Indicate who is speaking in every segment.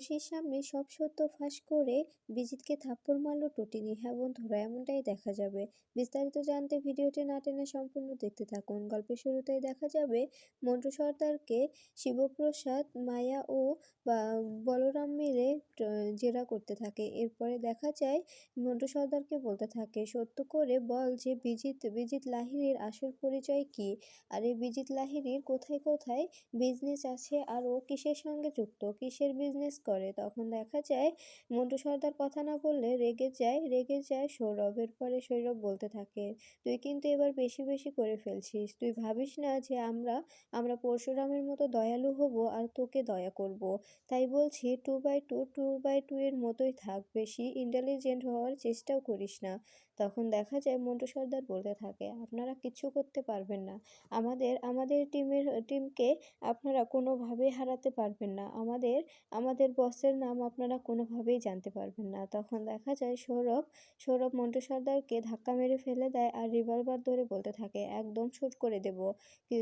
Speaker 1: আরশির সামনে সব সত্য ফাঁস করে বিজিতকে থাপ্পড় মারল টুটিনি। হ্যাঁ বন্ধুরা এমনটাই দেখা যাবে। বিস্তারিত জানতে ভিডিওটি না টেনে সম্পূর্ণ দেখতে থাকুন। গল্পের শুরুতেই দেখা যাবে, মন্টু সর্দারকে শিবপ্রসাদ, মায়া ও বলরাম মিলে জেরা করতে থাকে। এরপরে দেখা যায়, মন্টু সর্দারকে বলতে থাকে, সত্য করে বল যে বিজিত বিজিত লাহিড়ির আসল পরিচয় কি? আর এই বিজিত লাহিড়ির কোথায় কোথায় বিজনেস আছে আর ও কিসের সঙ্গে যুক্ত? কিসের বিজনেস করে। তখন দেখা যায়, মন্টু সর্দার কথা না বললে রেগে যায় রেগে যায় সৌরভের পরে সৌরভ বলতে থাকে, তুই কিন্তু এবার বেশি বেশি করে ফেলছিস। তুই ভাবিস না যে আমরা আমরা পরশুরামের মতো দয়ালু হব আর তোকে দয়া করব। তাই বলছি two by two two by two এর মতোই থাক। বেশি ইন্টেলিজেন্ট হওয়ার চেষ্টাও করিস না। তখন দেখা যায় মন্টু সর্দার বলতে থাকে, আপনারা কিচ্ছু করতে পারবেন না। আমাদের আমাদের টিমের, টিমকে আপনারা কোনোভাবেই হারাতে পারবেন না। আমাদের আমাদের বসের নাম আপনারা কোনোভাবেই জানতে পারবেন না। তখন দেখা যায় সৌরভ সৌরভ মন্টু সর্দারকে ধাক্কা মেরে ফেলে দেয় আর রিভলভার ধরে বলতে থাকে, একদম শ্যুট করে দেব।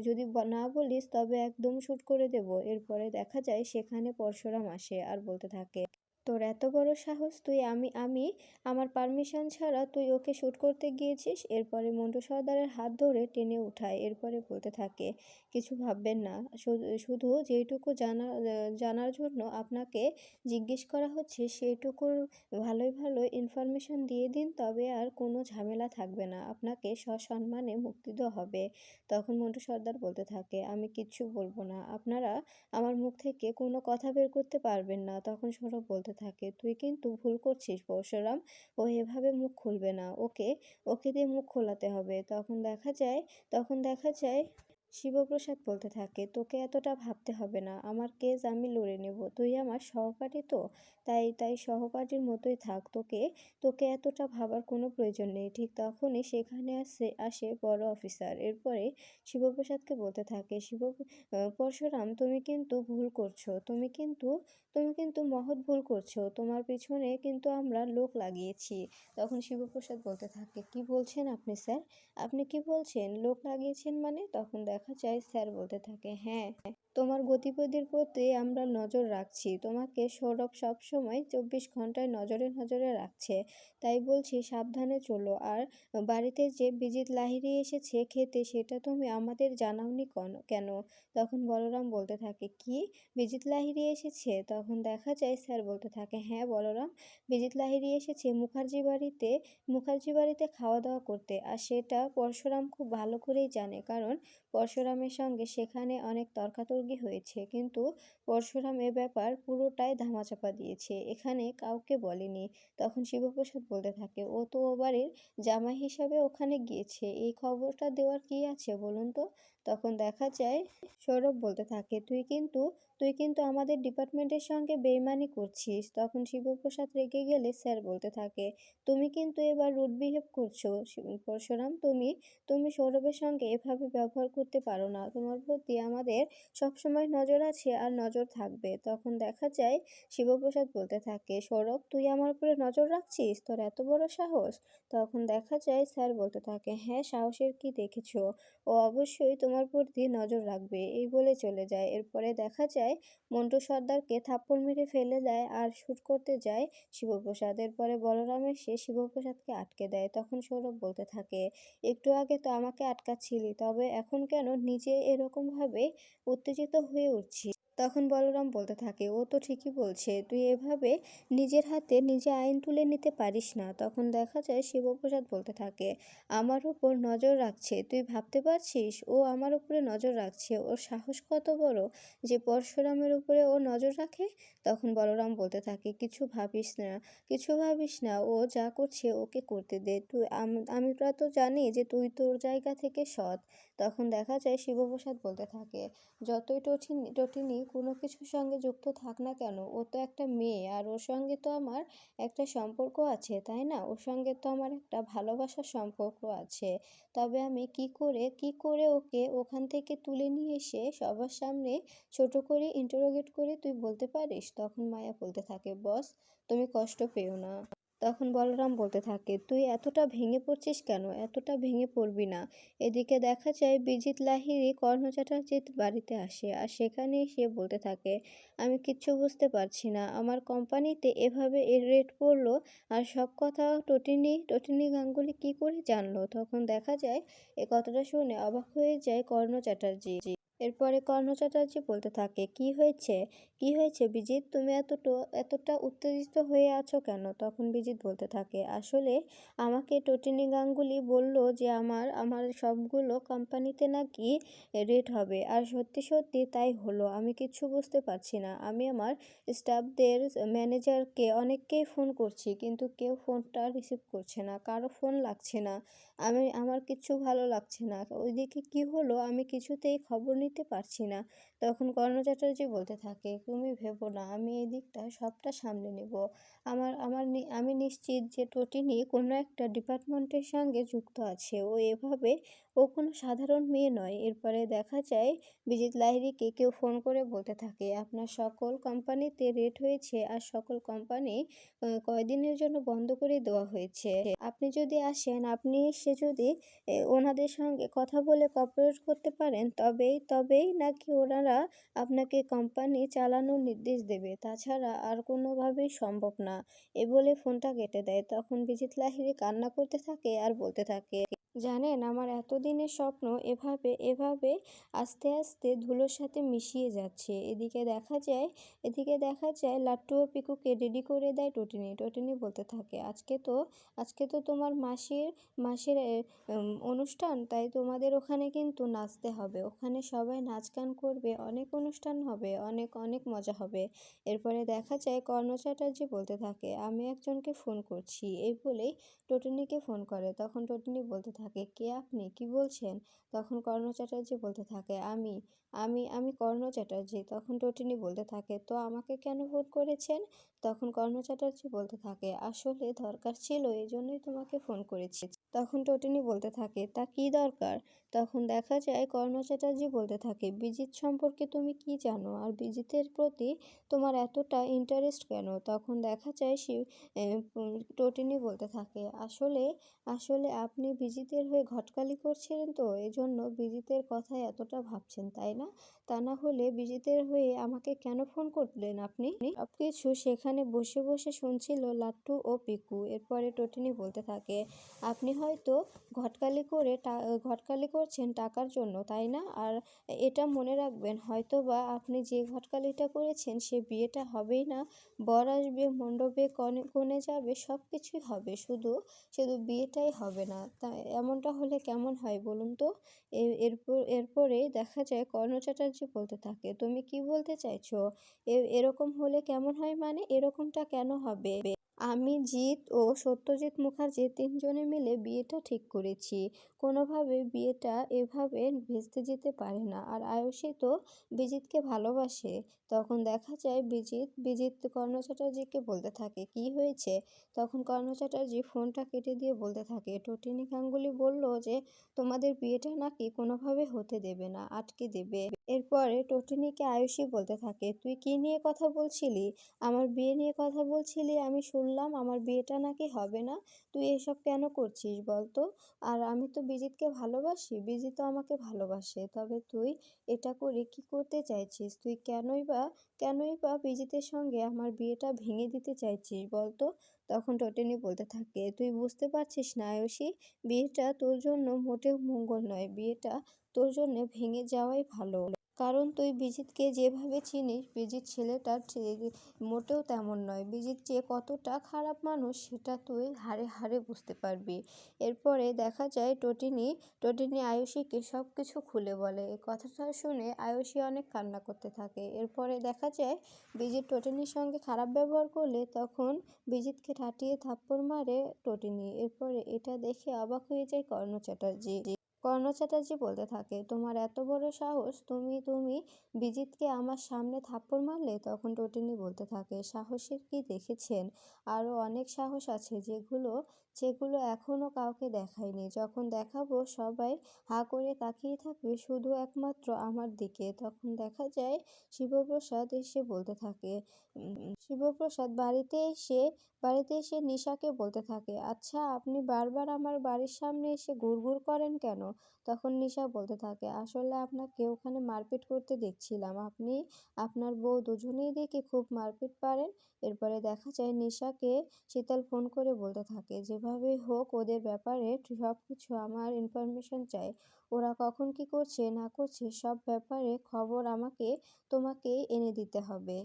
Speaker 1: যদি না বলিস তবে একদম শ্যুট করে দেব। এরপরে দেখা যায় সেখানে পরশুরাম আসে আর বলতে থাকে তোর এত বড় সাহস, তুই আমি আমি, আমার পারমিশন ছাড়া তুই ওকে শ্যুট করতে গিয়েছিস? এরপরে মন্টু সর্দারের হাত ধরে টেনে উঠায়, এরপরে বলতে থাকে, কিছু ভাববেন না। শুধু যেইটুকু জানা, জানার জন্য আপনাকে জিজ্ঞেস করা হচ্ছে, সেইটুকুর ভালোই ভালো ইনফরমেশন দিয়ে দিন, তবে আর কোনো ঝামেলা থাকবে না। আপনাকে সসম্মানে মুক্তি দেওয়া হবে। তখন মন্টু সর্দার বলতে থাকে, আমি কিচ্ছু বলব না। আপনারা আমার মুখ থেকে কোনো কথা বের করতে পারবেন না। তখন সৌরভ বলতে থাকে, তুই কিন্তু ভুল করছিস পরশুরাম, ও এভাবে মুখ খুলবে না, ওকে ওকে দিয়ে মুখ খোলাতে হবে। তখন দেখা যায়, তখন দেখা যায় শিবপ্রসাদ বলতে থাকে, তোকে এতটা ভাবতে হবে না, আমার কেস আমি লড়ে নেব, তুই আমার সহপাঠী তো, তাই তাই সহপাঠীর মতোই থাক, তোকে তোকে এতটা ভাবার কোনো প্রয়োজন নেই। ঠিক তখনই সেখানে আসে আসে বড় অফিসার, এরপরে শিবপ্রসাদকে বলতে থাকে, শিব পরশুরাম, তুমি কিন্তু ভুল করছ, তুমি কিন্তু তুমি কিন্তু মহৎ ভুল করছ, তোমার পিছনে কিন্তু আমরা লোক লাগিয়েছি। তখন শিবপ্রসাদ বলতে থাকে, কি বলছেন আপনি স্যার? আপনি কি বলছেন? লোক লাগিয়েছেন মানে? তখন দেখা যায় স্যার বলতে থাকে হ্যাঁ তোমার গতিবিধির প্রতি আমরা নজর রাখছি। তোমাকে সৌরভ সবসময় চব্বিশ ঘন্টায় নজরে নজরে রাখছে। তাই বলছি সাবধানে চলো। আর বাড়িতে যে বিজিত লাহিরি এসেছে খেতে, সেটা তুমি আমাদের জানাওনি কেন তখন বলরাম বলতে থাকে, কি? বিজিত লাহিরি এসেছে? তখন দেখা যায়, স্যার বলতে থাকে হ্যাঁ বলরাম, বিজিত লাহিরি এসেছে মুখার্জি বাড়িতে মুখার্জি বাড়িতে খাওয়া দাওয়া করতে। আর সেটা পরশুরাম খুব ভালো করেই জানে। কারণ পরশুরামের সঙ্গে সেখানে অনেক তর্কাতর্কি হয়েছে। কিন্তু পরশুরাম এ ব্যাপার পুরোটাই ধামাচাপা দিয়েছে। এখানে কাউকে বলেনি। তখন শিবপ্রসাদ বলতে থাকে, ও তো ও বাড়ির জামাই হিসাবে ওখানে গিয়েছে। এই খবরটা দেওয়ার কি আছে বলুন তো? তখন দেখা যায়, সৌরভ বলতে থাকে, তুই কিন্তু তুই কিন্তু আমাদের ডিপার্টমেন্টের সঙ্গে বেইমানি করছিস। তখন শিবপ্রসাদ রেগে গেলে স্যার বলতে থাকে, তুমি কিন্তু এবার রুট বিহেভ করছ। পরশুরাম, তুমি তুমি সৌরভের সঙ্গে এভাবে ব্যবহার করতে পারো না। তোমার প্রতি আমাদের সবসময় নজর আছে আর নজর থাকবে। তখন দেখা যায়, শিবপ্রসাদ বলতে থাকে, সৌরভ, তুই আমার উপরে নজর রাখছিস? তোর এত বড় সাহস? তখন দেখা যায়, স্যার বলতে থাকে হ্যাঁ সাহসের কি দেখেছ? ও অবশ্যই তোমার প্রতি নজর রাখবে, এই বলে চলে যায়। এরপরে দেখা যায়, মন্টু সর্দারকে থাপ্পড় মেরে ফেলে দেয় আর শ্যুট করতে যায় শিবপ্রসাদ। এরপরে বলরাম এসে শিবপ্রসাদকে আটকে দেয়, তখন সৌরভ বলতে থাকে, একটু আগে তো আমাকে আটকাচ্ছিলি, তবে এখন কেন নিজে এরকমভাবে উত্তেজিত হয়ে উঠছি তখন বলরাম বলতে থাকে, ও তো ঠিকই বলছে, তুই এভাবে নিজের হাতে নিজে আইন তুলে নিতে পারিস না। তখন দেখা যায় শিবপ্রসাদ বলতে থাকে, আমার উপর নজর রাখছে, তুই ভাবতে পারছিস? ও আমার উপরে নজর রাখছে, ওর সাহস কত বড় যে পরশুরামের উপরে ও নজর রাখে? তখন বলরাম বলতে থাকে, কিছু ভাবিস না, কিছু ভাবিস না, ও যা করছে ওকে করতে দে। তুই, আমি তো জানি যে তুই তোর জায়গা থেকে সৎ। তখন দেখা যায় শিবপ্রসাদ বলতে থাকে, যতই টঠিন টটিনি কোনো কিছুর সঙ্গে যুক্ত থাক না কেন, ও তো একটা মেয়ে, আর ওর সঙ্গে তো আমার একটা সম্পর্ক আছে, তাই না? ওর সঙ্গে তো আমার একটা ভালোবাসার সম্পর্ক আছে। তবে আমি কি করে কি করে ওকে ওখান থেকে তুলে নিয়ে এসে সবার সামনে ছোট করে ইন্টারোগেট করে তুই বলতে পারিস? তখন মায়া বলতে থাকে, বস, তুমি কষ্ট পেও না। তখন বলরাম বলতে থাকে, তুই এতটা ভেঙে পড়ছিস কেন? এতটা ভেঙে পড়বি না। এদিকে দেখা যায়, বিজিত লাহিড়ী কর্ণ চ্যাটার্জির বাড়িতে আসে আর সেখানেই সে বলতে থাকে, আমি কিচ্ছু বুঝতে পারছি না। আমার কোম্পানিতে এভাবে এর রেট পড়ল আর সব কথা টটিনি টটিনি গাঙ্গুলি কি করে জানলো? তখন দেখা যায়, এ কথাটা শুনে অবাক হয়ে যায় কর্ণ চ্যাটার্জি। এরপরে কর্ণ চ্যাটার্জি বলতে থাকে, কি হয়েছে? কি হয়েছে বিজিত তুমি এতটা এতটা উত্তেজিত হয়ে আছো কেন? তখন বিজিত বলতে থাকে, আসলে আমাকে টটিনি গাঙ্গুলি বলল যে আমার আমার সবগুলো কোম্পানিতে নাকি রেট হবে। আর সত্যি সত্যি তাই হলো, আমি কিচ্ছু বুঝতে পারছি না। আমি আমার স্টাফদের ম্যানেজারকে অনেককেই ফোন করছি, কিন্তু কেউ ফোনটা রিসিভ করছে না, কারও ফোন লাগছে না। আমি, আমার কিচ্ছু ভালো লাগছে না। ওইদিকে কি হলো? আমি কিছুতেই খবর নিতে পারছি না। তখন কর্ণ চ্যাটার্জি বলতে থাকে, তুমি ভেবো না, আমি এই দিকটা সবটা সামলে নেব। আমার আমার আমি নিশ্চিত যে টটিনি কোনো একটা ডিপার্টমেন্টের সঙ্গে যুক্ত আছে। ও এভাবে, ও কোনো সাধারণ মেয়ে নয়। এরপরে দেখা যায়, বিজিত লাহিড়ীকে কেউ ফোন করে বলতে থাকে, আপনার সকল কোম্পানিতে রেট হয়েছে আর সকল কোম্পানি কয়দিনের জন্য বন্ধ করে দেওয়া হয়েছে। আপনি যদি আসেন, আপনি এসে যদি ওনাদের সঙ্গে কথা বলে কপারেট করতে পারেন, তবেই তবেই নাকি ওনারা আপনাকে কোম্পানি চালানোর নির্দেশ দেবে। তাছাড়া আর কোনোভাবেই সম্ভব না। এ বলে ফোনটা কেটে দেয়। তখন বিজিত লাহিড়ী কান্না করতে থাকে আর বলতে থাকে জানেন, আমার এতদিনের স্বপ্ন এভাবে এভাবে আস্তে আস্তে ধুলোর সাথে মিশিয়ে যাচ্ছে। এদিকে দেখা যায়, এদিকে দেখা যায় লাট্টু ও পিকুকে রেডি করে দেয় টটিনি। টটিনি বলতে থাকে, আজকে তো আজকে তো তোমার মাসির, মাসের অনুষ্ঠান, তাই তোমাদের ওখানে কিন্তু নাচতে হবে। ওখানে সবাই নাচ গান করবে, অনেক অনুষ্ঠান হবে, অনেক অনেক মজা হবে। এরপরে দেখা যায় কর্ণ চ্যাটার্জি বলতে থাকে, আমি একজনকে ফোন করছি। এই বলেই টটিনিকে ফোন করে। তখন টটিনি বলতে থাকে কে আপনি? কি বলছেন? তখন কর্ণ চ্যাটার্জি বলতে থাকে, আমি আমি আমি কর্ণ চ্যাটার্জি। তখন টটিনি বলতে থাকে, তো আমাকে কেন ভোট করেছেন? তখন কর্ণ চ্যাটার্জি বলতে থাকে, আসলে দরকার ছিল এই জন্যই তোমাকে ফোন করেছি। তখন টটিনি বলতে থাকে, তা কি দরকার? তখন দেখা যায়, কর্ণ চ্যাটার্জি বলতে থাকে, বিজিত সম্পর্কে তুমি কি জানো? আর বিজিতের প্রতি তোমার এতটা ইন্টারেস্ট কেন? তখন দেখা যায়, সে টটিনি বলতে থাকে, আসলে আসলে আপনি বিজিতের হয়ে ঘটকালি করছিলেন তো, এজন্য বিজিতের কথায় এতটা ভাবছেন, তাই না? তা না হলে বিজিতের হয়ে আমাকে কেন ফোন করলেন আপনি? সব কিছু সেখানে বসে বসে শুনছিল লাট্টু ও পিকু। এরপরে টটিনি বলতে থাকে, আপনি হয়তো ঘটকালি করে ঘটকালি করছেন টাকার জন্য, তাই না? আর এটা মনে রাখবেন হয়তো বা আপনি যে ঘটকালিটা করেছেন সে বিয়েটা হবেই না। বর আসবে, মণ্ডপে কনে কনে যাবে সব কিছুই হবে। শুধু শুধু বিয়েটাই হবে না। তা এমনটা হলে কেমন হয় বলুন তো? এরপর এরপরে দেখা যায়, কর্ণ চ্যাটার্জি বলতে থাকে, তুমি কি বলতে চাইছো? এরকম হলে কেমন হয় মানে? এরকমটা কেন হবে? আমি জিৎ ও সত্যজিৎ মুখার্জি তিনজনে মিলে বিয়েটা ঠিক করেছি। কোনোভাবে বিয়েটা এভাবে ভেস্তে যেতে পারে না। আর আয়ুষী তো বিজিতকে ভালোবাসে। তখন দেখা যায় বিজিত বিজিত কর্ণ চ্যাটার্জিকে বলতে থাকে, কি হয়েছে? তখন কর্ণ চ্যাটার্জি ফোনটা কেটে দিয়ে বলতে থাকে, টটিনি গাঙ্গুলি বলল যে তোমাদের বিয়েটা নাকি কোনোভাবে হতে দেবে না, আটকে দেবে। এরপরে টটিনিকে আয়ুষী বলতে থাকে, তুই কি নিয়ে কথা বলছিলি? আমার বিয়ে নিয়ে কথা বলছিলি, আমি শুনলাম আমার বিয়েটা নাকি হবে না। তুই এসব কেন করছিস বলতো? আর আমি তো বিজিতকে ভালোবাসি বিজিতও আমাকে ভালোবাসে। তবে তুই এটা করে কি করতে চাইছিস? তুই কেনই বা কেনই বা বিজিতের সঙ্গে আমার বিয়েটা ভেঙে দিতে চাইছিস বলতো? তখন টটিনি বলতে থাকে, তুই বুঝতে পারছিস না আয়ুষী, বিয়েটা তোর জন্য মোটেও মঙ্গল নয়। বিয়েটা তোর জন্য ভেঙে যাওয়াই ভালো। কারণ তুই বিজিতকে যেভাবে চিনিস, বিজিত ছেলেটা মোটেও তেমন নয়। বিজিত যে কতটা খারাপ মানুষ, সেটা তুই হাড়ে হাড়ে বুঝতে পারবি। এরপরে দেখা যায় টটিনি টটিনি আয়ুষীকে সব কিছু খুলে বলে। এই কথাটা শুনে আয়ুষী অনেক কান্না করতে থাকে। এরপরে দেখা যায় বিজিত টটিনির সঙ্গে খারাপ ব্যবহার করলে তখন বিজিতকে ঠাটিয়ে থাপ্পড় মারে টটিনি। এরপরে এটা দেখে অবাক হয়ে যায় কর্ণ চ্যাটার্জি। কর্ণ চ্যাটার্জি বলতে থাকে, তোমার এত বড় সাহস, তুমি তুমি বিজিতকে আমার সামনে থাপ্পড় মারলে? তখন টোটিনি বলতে থাকে, সাহসের কি দেখেছেন? আরও অনেক সাহস আছে যেগুলো যেগুলো এখনও কাউকে দেখাইনি যখন দেখাবো, সবাই হাঁ করে তাকিয়ে থাকবে, শুধু একমাত্র আমার দিকে। তখন দেখা যায়, শিবপ্রসাদ এসে বলতে থাকে শিবপ্রসাদ, বাড়িতে এসে বাড়িতে এসে নিশাকে বলতে থাকে আচ্ছা আপনি বারবার আমার বাড়ির সামনে এসে ঘুরঘুর করেন কেন? তখন নিশা বলতে থাকে, আসলে আপনাকে ওখানে মারপিট করতে দেখছিলাম। আপনি আপনার বউ দুজনেই দেখি খুব মারপিট পারেন। এরপরে দেখা যায়, নিশাকে শীতল ফোন করে বলতে থাকে যেভাবে হোক ওদের ব্যাপারে সব কিছু আমার ইনফরমেশন চাই। ওরা কখন কি করছে, না করছে, সব ব্যাপারে খবর আমাকে তোমাকে এনে দিতে হবে।